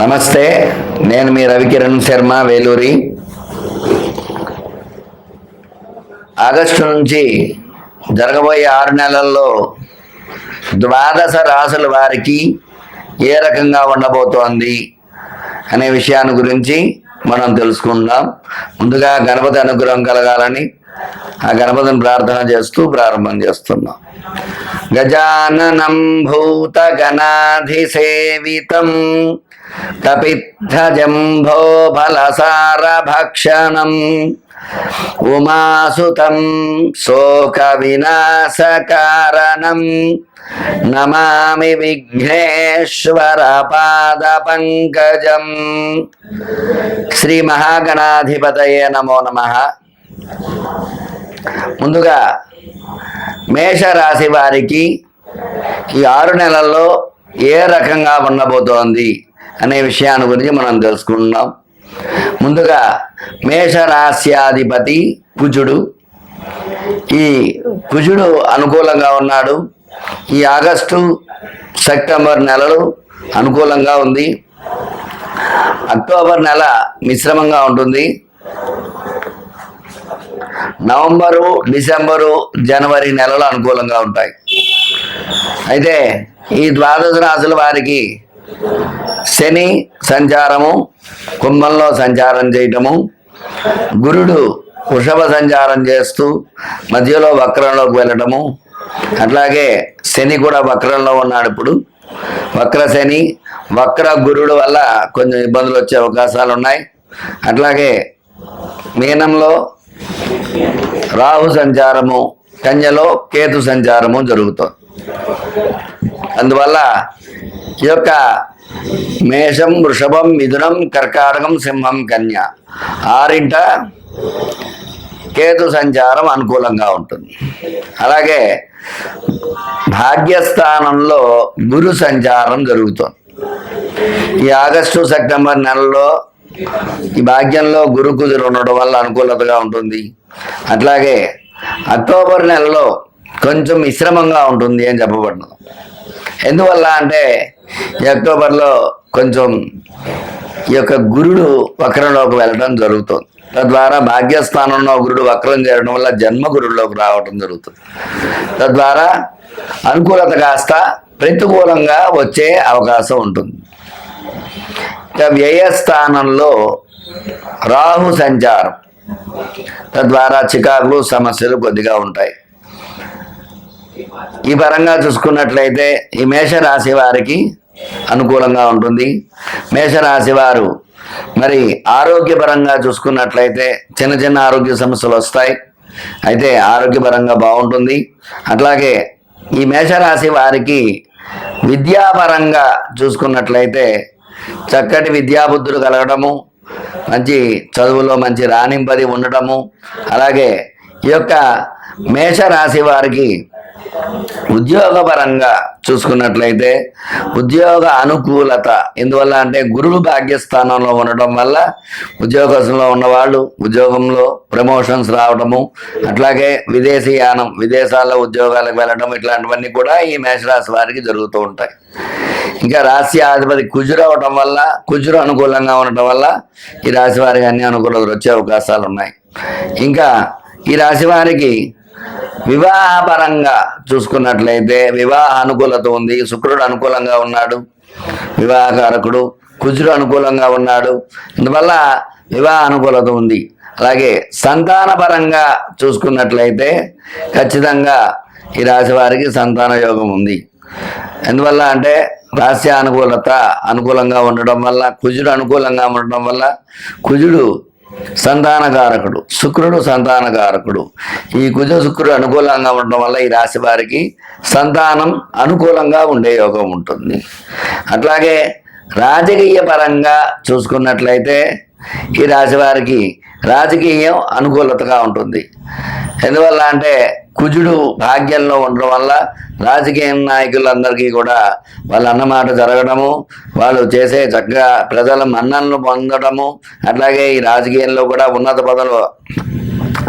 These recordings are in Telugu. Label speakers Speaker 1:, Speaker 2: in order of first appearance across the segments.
Speaker 1: నమస్తే నేను మీ రవికిరణ్ శర్మ వేలూరి. ఆగస్టు నుంచి జరగబోయే ఆరు నెలల్లో ద్వాదశ రాసుల వారికి ఏ రకంగా ఉండబోతోంది అనే విషయాన్ని గురించి మనం తెలుసుకుందాం. ముందుగా గణపతి అనుగ్రహం కలగాలని ఆ గణపతిని ప్రార్థన చేస్తూ ప్రారంభం చేస్తున్నాం. గజాననం భూత గణాధిసేవితం కపిద్ధజంభో ఫలసార భక్షణం ఉమాసుతం శోక వినాశకారణం నమామి విఘ్నేశ్వర పాద పంకజం శ్రీ మహాగణాధిపతయే నమో నమః ముందుగా మేషరాశి వారికి ఈ ఆరు నెలల్లో ఏ రకంగా ఉండబోతోంది? అనే విషయాన్ని గురించి మనం తెలుసుకుందాం ముందుగా మేషరాశ్యాధిపతి కుజుడు. ఈ కుజుడు అనుకూలంగా ఉన్నాడు. ఈ ఆగస్టు సెప్టెంబర్ నెలలు అనుకూలంగా ఉంది. అక్టోబర్ నెల మిశ్రమంగా ఉంటుంది. నవంబరు డిసెంబరు జనవరి నెలలు అనుకూలంగా ఉంటాయి. అయితే ఈ ద్వాదశ రాశుల వారికి శని సంచారము కుంభంలో సంచారం చేయటము గురుడు వృషభ సంచారం చేస్తూ మధ్యలో వక్రంలోకి వెళ్ళటము అట్లాగే శని కూడా వక్రంలో ఉన్నాడు ఇప్పుడు. వక్ర శని వక్ర గురుడు వల్ల కొంచెం ఇబ్బందులు వచ్చే అవకాశాలు ఉన్నాయి. అట్లాగే మీనంలో రాహు సంచారము కన్యలో కేతు సంచారము జరుగుతుంది. అందువల్ల ఈ యొక్క మేషం వృషభం మిథునం కర్కాటకం సింహం కన్య. ఆరింట కేతు సంచారం అనుకూలంగా ఉంటుంది. అలాగే భాగ్యస్థానంలో గురు సంచారం జరుగుతుంది. ఈ ఆగస్టు సెప్టెంబర్ నెలలో ఈ భాగ్యంలో గురు కుదురు ఉండడం వల్ల అనుకూలతగా ఉంటుంది. అట్లాగే అక్టోబర్ నెలలో కొంచెం మిశ్రమంగా ఉంటుంది అని చెప్పబడినది ఎందువల్ల అంటే అక్టోబర్లో కొంచెం ఈ యొక్క గురుడు వక్రంలోకి వెళ్ళడం జరుగుతుంది. తద్వారా భాగ్యస్థానంలో గురుడు వక్రం చేయడం వల్ల జన్మ గురుడిలోకి రావడం జరుగుతుంది. తద్వారా అనుకూలత కాస్త ప్రతికూలంగా వచ్చే అవకాశం ఉంటుంది. వ్యయస్థానంలో రాహు సంచారం. తద్వారా చికాకులు సమస్యలు కొద్దిగా ఉంటాయి. ఈ పరంగా చూసుకున్నట్లయితే ఈ మేషరాశి వారికి అనుకూలంగా ఉంటుంది. మేషరాశి వారు మరి ఆరోగ్యపరంగా చూసుకున్నట్లయితే చిన్న చిన్న ఆరోగ్య సమస్యలు వస్తాయి. అయితే ఆరోగ్యపరంగా బాగుంటుంది. అట్లాగే ఈ మేషరాశి వారికి విద్యాపరంగా చూసుకున్నట్లయితే చక్కటి విద్యాబుద్ధులు కలగడము మంచి చదువులో మంచి రాణింపది ఉండటము అలాగే ఈ యొక్క మేషరాశి వారికి ఉద్యోగపరంగా చూసుకున్నట్లయితే ఉద్యోగ అనుకూలత ఎందువల్ల అంటే గురువు భాగ్యస్థానంలో ఉండటం వల్ల ఉద్యోగంలో ఉన్నవాళ్ళు ఉద్యోగంలో ప్రమోషన్స్ రావడము అట్లాగే విదేశీయానం విదేశాల్లో ఉద్యోగాలకు వెళ్ళడం ఇట్లాంటివన్నీ కూడా ఈ మేషరాశి వారికి జరుగుతూ ఉంటాయి. ఇంకా రాశి అధిపతి కుజురు అవటం వల్ల కుజురు అనుకూలంగా ఉండటం వల్ల ఈ రాశి వారికి అన్ని అనుకూలతలు వచ్చే అవకాశాలు ఉన్నాయి. ఇంకా ఈ రాశి వారికి వివాహపరంగా చూసుకున్నట్లయితే వివాహ అనుకూలత ఉంది. శుక్రుడు అనుకూలంగా ఉన్నాడు. వివాహకారకుడు కుజుడు అనుకూలంగా ఉన్నాడు. అందువల్ల వివాహ అనుకూలత ఉంది. అలాగే సంతానపరంగా చూసుకున్నట్లయితే ఖచ్చితంగా ఈ రాశి వారికి సంతాన యోగం ఉంది. ఎందువల్ల అంటే రాశి అనుకూలత అనుకూలంగా ఉండడం వల్ల కుజుడు అనుకూలంగా ఉండడం వల్ల కుజుడు సంతానకారకుడు శుక్రుడు సంతానకారకుడు. ఈ కుజ శుక్రుడు అనుకూలంగా ఉండడం వల్ల ఈ రాశి వారికి సంతానం అనుకూలంగా ఉండే యోగం ఉంటుంది. అట్లాగే రాజకీయ పరంగా చూసుకున్నట్లయితే ఈ రాశి వారికి రాజకీయం అనుకూలతగా ఉంటుంది. ఎందువల్ల అంటే కుజుడు భాగ్యంలో ఉండడం వల్ల రాజకీయ నాయకులందరికీ కూడా వాళ్ళ అన్నమాట జరగడము వాళ్ళు చేసే చక్కగా ప్రజల మన్ననలు పొందడము అట్లాగే ఈ రాజకీయంలో కూడా ఉన్నత పదవులు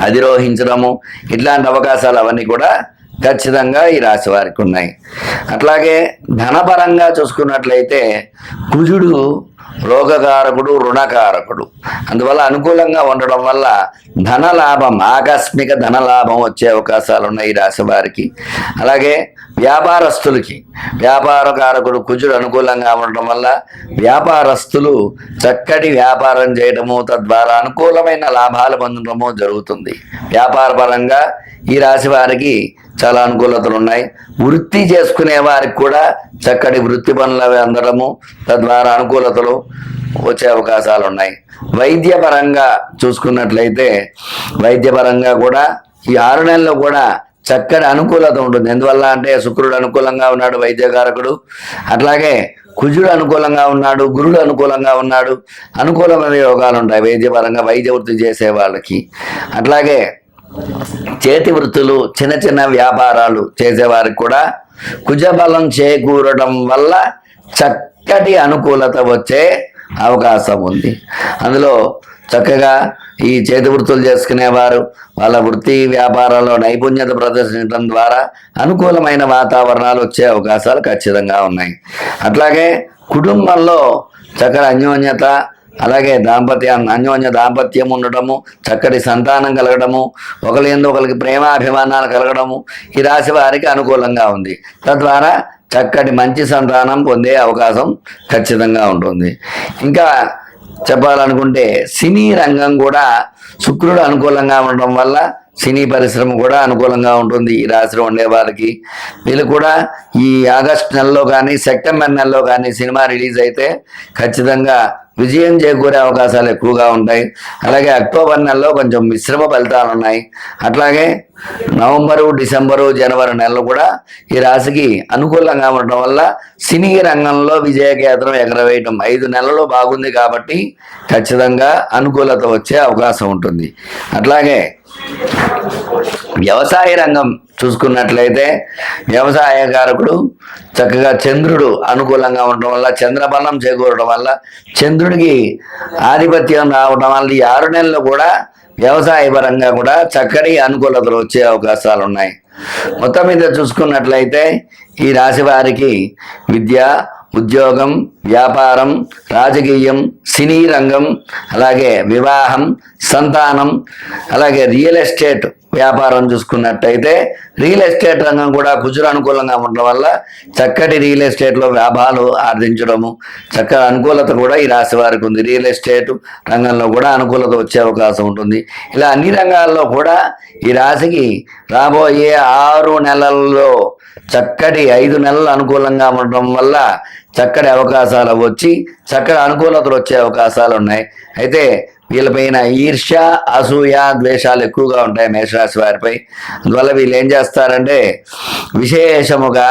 Speaker 1: అధిరోహించడము ఇట్లాంటి అవకాశాలు అవన్నీ కూడా ఖచ్చితంగా ఈ రాశి వారికి ఉన్నాయి. అట్లాగే ధనపరంగా చూసుకున్నట్లయితే కుజుడు రోగకారకుడు రుణకారకుడు. అందువల్ల అనుకూలంగా ఉండడం వల్ల ధన లాభం ఆకస్మిక ధన లాభం వచ్చే అవకాశాలు ఉన్నాయి ఈ రాశి వారికి. అలాగే వ్యాపారస్తులకి వ్యాపారకారకుడు కుజుడు అనుకూలంగా ఉండడం వల్ల వ్యాపారస్తులు చక్కటి వ్యాపారం చేయడము తద్వారా అనుకూలమైన లాభాలు పొందడము జరుగుతుంది. వ్యాపారపరంగా ఈ రాశి వారికి చాలా అనుకూలతలు ఉన్నాయి. వృత్తి చేసుకునే వారికి కూడా చక్కటి వృత్తి పనులు అవి అందడము తద్వారా అనుకూలతలు వచ్చే అవకాశాలు ఉన్నాయి. వైద్యపరంగా చూసుకున్నట్లయితే వైద్యపరంగా కూడా ఈ ఆరు నెలల్లో కూడా చక్కటి అనుకూలత ఉంటుంది. ఎందువల్ల అంటే శుక్రుడు అనుకూలంగా ఉన్నాడు వైద్యకారకుడు. అట్లాగే కుజుడు అనుకూలంగా ఉన్నాడు గురుడు అనుకూలంగా ఉన్నాడు. అనుకూలమైన యోగాలు ఉంటాయి. వైద్యపరంగా వైద్య వృత్తి చేసే వాళ్ళకి. అట్లాగే చేతి వృత్తులు చిన్న చిన్న వ్యాపారాలు చేసేవారికి కూడా కుజబలం చేకూరడం వల్ల చక్కటి అనుకూలత వచ్చే అవకాశం ఉంది. అందులో చక్కగా ఈ చేతి వృత్తులు చేసుకునేవారు. వాళ్ళ వృత్తి వ్యాపారాల్లో నైపుణ్యత ప్రదర్శించడం ద్వారా అనుకూలమైన వాతావరణాలు వచ్చే అవకాశాలు ఖచ్చితంగా ఉన్నాయి. అట్లాగే కుటుంబంలో చక్కటి అన్యోన్యత అలాగే దాంపత్యం అన్యోన్య దాంపత్యం ఉండటము చక్కటి సంతానం కలగడము ఒకరి ఎందు ఒకరికి ప్రేమాభిమానాలు కలగడము ఈ రాశి వారికి అనుకూలంగా ఉంది. తద్వారా చక్కటి మంచి సంతానం పొందే అవకాశం ఖచ్చితంగా ఉంటుంది. ఇంకా చెప్పాలనుకుంటే సినీ రంగం కూడా శుక్రుడు అనుకూలంగా ఉండడం వల్ల సినీ పరిశ్రమ కూడా అనుకూలంగా ఉంటుంది ఈ రాశిలో ఉండే వారికి. వీళ్ళు కూడా ఈ ఆగస్ట్ నెలలో కానీ సెప్టెంబర్ నెలలో కానీ సినిమా రిలీజ్ అయితే ఖచ్చితంగా విజయం చేకూరే అవకాశాలు ఎక్కువగా ఉంటాయి. అలాగే అక్టోబర్ నెలలో కొంచెం మిశ్రమ ఫలితాలు ఉన్నాయి. అట్లాగే నవంబరు డిసెంబరు జనవరి నెలలు కూడా ఈ రాశికి అనుకూలంగా ఉండడం వల్ల సినీ రంగంలో విజయకేతనం ఎగరవేయటం ఐదు నెలలు బాగుంది కాబట్టి ఖచ్చితంగా అనుకూలత వచ్చే అవకాశం ఉంటుంది. అట్లాగే వ్యవసాయ రంగం చూసుకున్నట్లయితే వ్యవసాయకారకుడు చక్కగా చంద్రుడు అనుకూలంగా ఉండడం వల్ల చంద్రబలం చేకూరడం వల్ల చంద్రుడికి ఆధిపత్యం రావడం వల్ల ఈ ఆరు నెలలు కూడా వ్యవసాయ పరంగా కూడా చక్కటి అనుకూలతలు వచ్చే అవకాశాలు ఉన్నాయి. మొత్తం మీద చూసుకున్నట్లయితే ఈ రాశి వారికి విద్య ఉద్యోగం వ్యాపారం రాజకీయం సినీ రంగం అలాగే వివాహం సంతానం అలాగే రియల్ ఎస్టేట్ వ్యాపారం చూసుకున్నట్టయితే రియల్ ఎస్టేట్ రంగం కూడా కుజురు అనుకూలంగా ఉండడం వల్ల చక్కటి రియల్ ఎస్టేట్లో లాభాలు ఆర్జించడము చక్కటి అనుకూలత కూడా ఈ రాశి వారికి ఉంది. రియల్ ఎస్టేట్ రంగంలో కూడా అనుకూలత వచ్చే అవకాశం ఉంటుంది. ఇలా అన్ని రంగాల్లో కూడా ఈ రాశికి రాబోయే ఆరు నెలల్లో చక్కటి ఐదు నెలలు అనుకూలంగా ఉండటం వల్ల చక్కటి అవకాశాలు వచ్చి చక్కటి అనుకూలతలు వచ్చే అవకాశాలు ఉన్నాయి. అయితే వీళ్ళపైన ఈర్ష అసూయ ద్వేషాలు ఎక్కువగా ఉంటాయి మేషరాశి వారిపై. అందువల్ల వీళ్ళు ఏం చేస్తారంటే విశేషముగా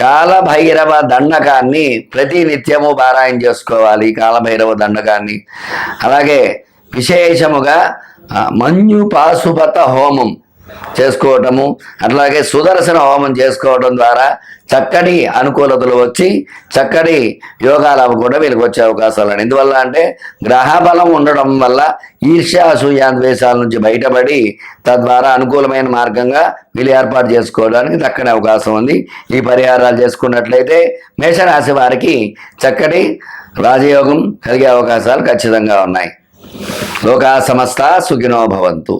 Speaker 1: కాలభైరవ దండకాన్ని ప్రతి నిత్యము పారాయణ చేసుకోవాలి కాలభైరవ దండకాన్ని. అలాగే విశేషముగా మంజు మన్యు పాశుపత హోమం. చేసుకోవటము అట్లాగే సుదర్శన హోమం చేసుకోవడం ద్వారా చక్కటి అనుకూలతలు వచ్చి చక్కటి యోగాలు కూడా వీళ్ళకి వచ్చే అవకాశాలు ఉన్నాయి. ఎందువల్ల అంటే గ్రహబలం ఉండడం వల్ల ఈర్ష్య అసూయ ద్వేషాల నుంచి బయటపడి తద్వారా అనుకూలమైన మార్గంగా వీళ్ళు ఏర్పాటు చేసుకోవడానికి చక్కని అవకాశం ఉంది. ఈ పరిహారాలు చేసుకున్నట్లయితే మేషరాశి వారికి చక్కటి రాజయోగం కలిగే అవకాశాలు ఖచ్చితంగా ఉన్నాయి. లోకా సమస్త సుఖినో భవంతు.